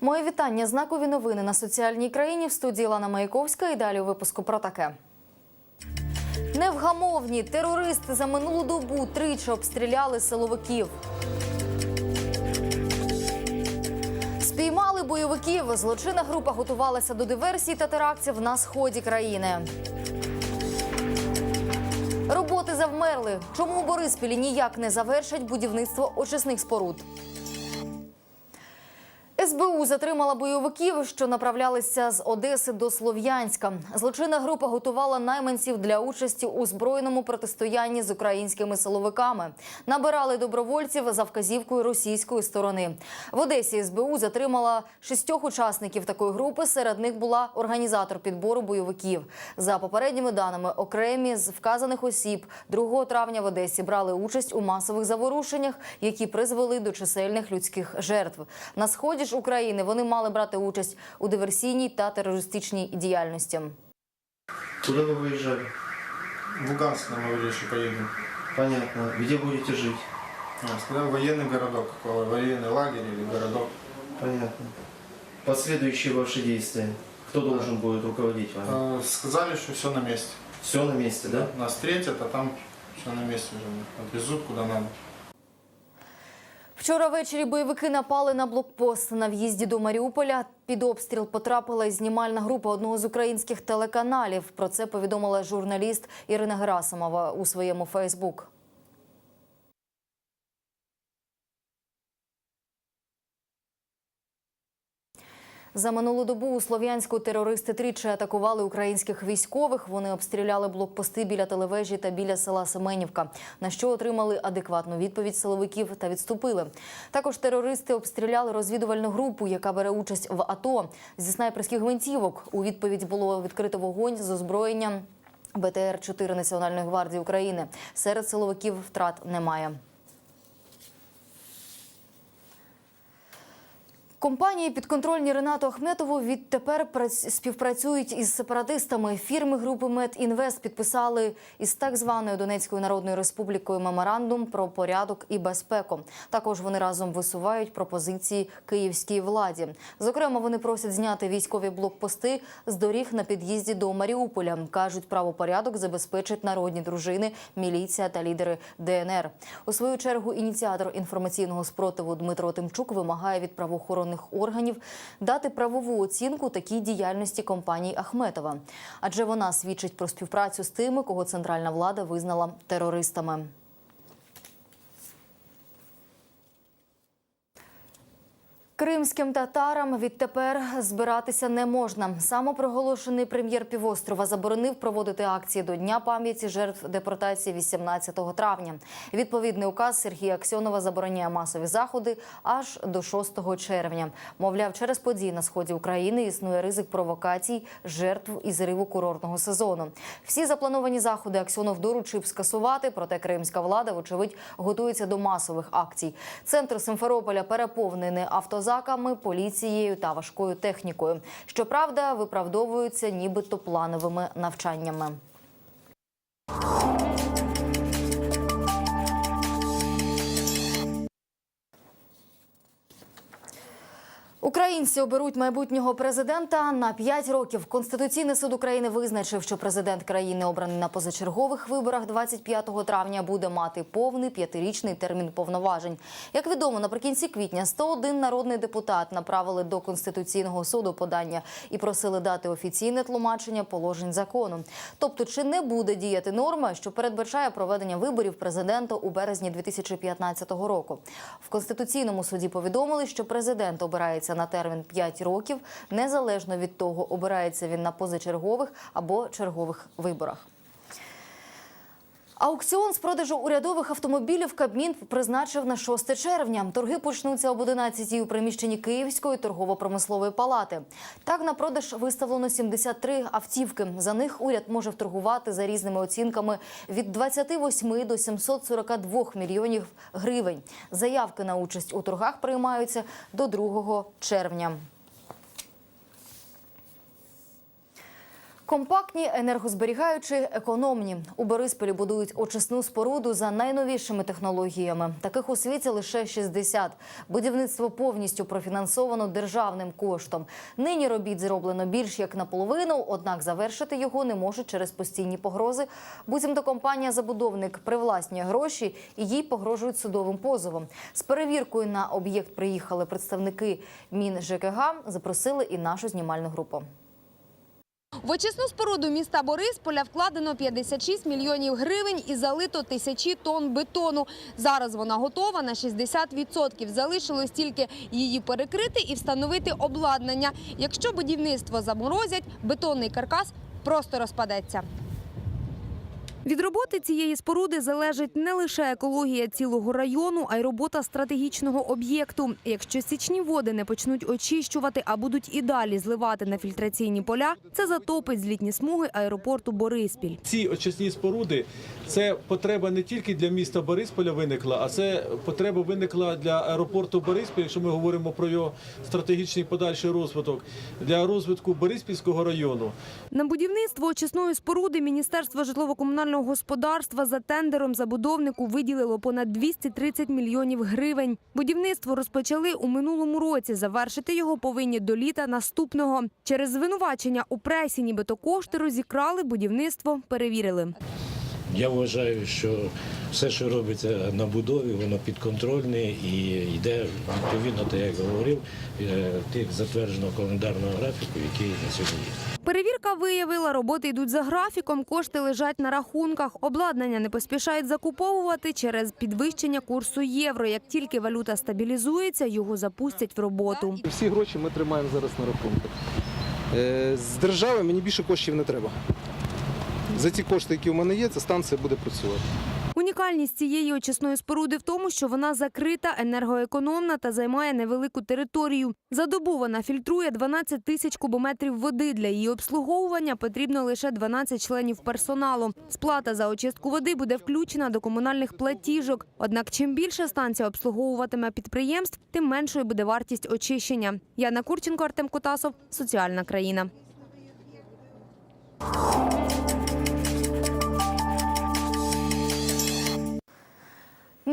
Моє вітання. Знакові новини на соціальній країні в студії Лана Маяковська. І далі у випуску про таке. Невгамовні терористи за минулу добу тричі обстріляли силовиків. Спіймали бойовиків. Злочинна група готувалася до диверсій та терактів на сході країни. Роботи завмерли. Чому у Бориспілі ніяк не завершать будівництво очисних споруд? СБУ затримала бойовиків, що направлялися з Одеси до Слов'янська. Злочинна група готувала найманців для участі у збройному протистоянні з українськими силовиками. Набирали добровольців за вказівкою російської сторони. В Одесі СБУ затримала шістьох учасників такої групи. Серед них була організатор підбору бойовиків. За попередніми даними, окремі з вказаних осіб 2 травня в Одесі брали участь у масових заворушеннях, які призвели до чисельних людських жертв. На сході ж України вони мали брати участь у диверсійній та терористичній діяльності. Куда вы выезжали? В Луганск нам говорили, что поедем. Понятно. Где будете жить? А, Сказал военный городок, какой, военный лагерь или городок. Понятно. Последующие ваши действия. Кто должен будет руководить вами? Э, Сказали, что все на месте. Все на месте, да? Нас встретят, а там все на месте уже. Отвезут куда надо. Вчора ввечері бойовики напали на блокпост на в'їзді до Маріуполя. Під обстріл потрапила і знімальна група одного з українських телеканалів. Про це повідомила журналіст Ірина Герасимова у своєму Фейсбук. За минулу добу у Слов'янську терористи тричі атакували українських військових. Вони обстріляли блокпости біля телевежі та біля села Семенівка, на що отримали адекватну відповідь силовиків та відступили. Також терористи обстріляли розвідувальну групу, яка бере участь в АТО зі снайперських гвинтівок. У відповідь було відкрито вогонь з озброєнням БТР-4 Національної гвардії України. Серед силовиків втрат немає. Компанії підконтрольні Ренату Ахметову відтепер прац- співпрацюють із сепаратистами. Фірми групи Медінвест підписали із так званою Донецькою Народною Республікою меморандум про порядок і безпеку. Також вони разом висувають пропозиції київській владі. Зокрема, вони просять зняти військові блокпости з доріг на під'їзді до Маріуполя. кажуть, правопорядок забезпечать народні дружини, міліція та лідери ДНР. У свою чергу ініціатор інформаційного спротиву Дмитро Тимчук вимагає від правоохоронних органів дати правову оцінку такій діяльності компанії Ахметова, адже вона свідчить про співпрацю з тими, кого центральна влада визнала терористами. Кримським татарам відтепер збиратися не можна. Самопроголошений прем'єр півострова заборонив проводити акції до Дня пам'яті жертв депортації 18 травня. Відповідний указ Сергія Аксьонова забороняє масові заходи аж до 6 червня. Мовляв, через події на сході України існує ризик провокацій, жертв і зриву курортного сезону. Всі заплановані заходи Аксьонов доручив скасувати, проте кримська влада, вочевидь, готується до масових акцій. Центр Симферополя переповнений автозаками, поліцією та важкою технікою. Щоправда, виправдовуються нібито плановими навчаннями. Українці оберуть майбутнього президента на 5 років. Конституційний суд України визначив, що президент країни, обраний на позачергових виборах 25 травня, буде мати повний п'ятирічний термін повноважень. Як відомо, наприкінці квітня 101 народний депутат направили до конституційного суду подання і просили дати офіційне тлумачення положень закону. Тобто, чи не буде діяти норма, що передбачає проведення виборів президента у березні 2015 року. В конституційному суді повідомили, що президент обирається на термін 5 років, незалежно від того, обирається він на позачергових або чергових виборах. Аукціон з продажу урядових автомобілів Кабмін призначив на 6 червня. Торги почнуться об 11 у приміщенні Київської торгово-промислової палати. Так на продаж виставлено 73 автівки. За них уряд може вторгувати за різними оцінками від 28 до 742 мільйонів гривень. Заявки на участь у торгах приймаються до 2 червня. Компактні, енергозберігаючі, економні. У Борисполі будують очисну споруду за найновішими технологіями. Таких у світі лише 60. Будівництво повністю профінансовано державним коштом. Нині робіт зроблено більш як наполовину, однак завершити його не можуть через постійні погрози. Буцімто компанія-забудовник привласнює гроші і їй погрожують судовим позовом. З перевіркою на об'єкт приїхали представники Мін ЖКГ, запросили і нашу знімальну групу. В очисну споруду міста Борисполя вкладено 56 мільйонів гривень і залито тисячі тонн бетону. Зараз вона готова на 60%. Залишилось тільки її перекрити і встановити обладнання. Якщо будівництво заморозять, бетонний каркас просто розпадеться. Від роботи цієї споруди залежить не лише екологія цілого району, а й робота стратегічного об'єкту. Якщо стічні води не почнуть очищувати, а будуть і далі зливати на фільтраційні поля, це затопить злітні смуги аеропорту Бориспіль. Ці очисні споруди це потреба не тільки для міста Борисполя виникла, а це потреба виникла для аеропорту Бориспіль, якщо ми говоримо про його стратегічний подальший розвиток для розвитку Бориспільського району. На будівництво очисної споруди Міністерство житлово-комунального господарства за тендером забудовнику виділило понад 230 мільйонів гривень. Будівництво розпочали у минулому році. Завершити його повинні до літа наступного. Через звинувачення у пресі, нібито кошти розікрали, будівництво перевірили. Я вважаю, що все, що робиться на будові, воно підконтрольне і йде відповідно, так як говорив, е, тих затвердженого календарного графіку, який на сьогодні є. Перевірка виявила, роботи йдуть за графіком, кошти лежать на рахунках. Обладнання не поспішають закуповувати через підвищення курсу євро. Як тільки валюта стабілізується, його запустять в роботу. Всі гроші ми тримаємо зараз на рахунках. Е, З держави мені більше коштів не треба. За ті кошти, які в мене є, ця станція буде працювати. Унікальність цієї очисної споруди в тому, що вона закрита, енергоекономна та займає невелику територію. За добу вона фільтрує 12 тисяч кубометрів води. Для її обслуговування потрібно лише 12 членів персоналу. Сплата за очистку води буде включена до комунальних платіжок. Однак, чим більше станція обслуговуватиме підприємств, тим меншою буде вартість очищення. Яна Курченко, Артем Кутасов, Соціальна країна.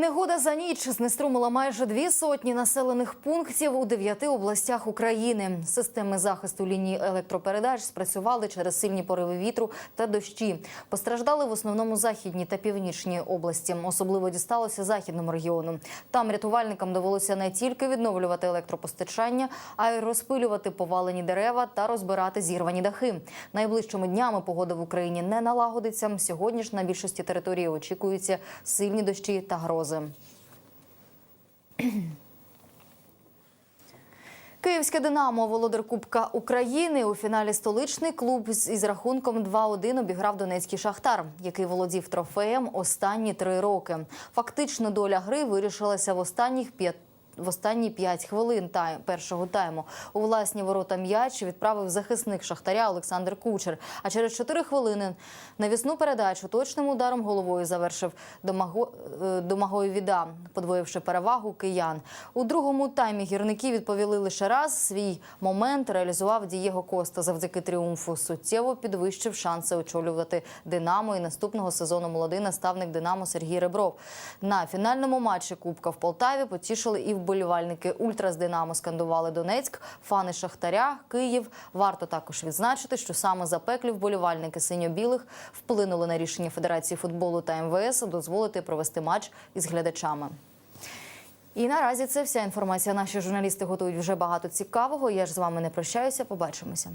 Негода за ніч знеструмила майже дві сотні населених пунктів у дев'яти областях України. Системи захисту лінії електропередач спрацювали через сильні пориви вітру та дощі. Постраждали в основному західній та північній області. Особливо дісталося західному регіону. Там рятувальникам довелося не тільки відновлювати електропостачання, а й розпилювати повалені дерева та розбирати зірвані дахи. Найближчими днями погода в Україні не налагодиться. Сьогодні ж на більшості території очікуються сильні дощі та грози. Київське Динамо, володар Кубка України. У фіналі столичний клуб із рахунком 2-1 обіграв Донецький Шахтар, який володів трофеєм останні три роки. Фактично доля гри вирішилася в останніх п'ять. В останні 5 хвилин тай- першого тайму у власні ворота м'яч відправив захисник Шахтаря Олександр Кучер. А через 4 хвилини навісну передачу точним ударом головою завершив Домаго, е, Домагой Віда, подвоївши перевагу киян. У другому таймі гірники відповіли лише раз. Свій момент реалізував Дієго Коста завдяки тріумфу. Суттєво підвищив шанси очолювати Динамо. І наступного сезону молодий наставник Динамо Сергій Ребров. На фінальному матчі Кубка в Полтаві потішили і вболівальники Ультра Динамо скандували Донецьк, фани Шахтаря, Київ. Варто також відзначити, що саме запеклі вболівальники синьо-білих вплинули на рішення Федерації футболу та МВС дозволити провести матч із глядачами. І наразі це вся інформація. Наші журналісти готують вже багато цікавого. Я ж з вами не прощаюся. Побачимося.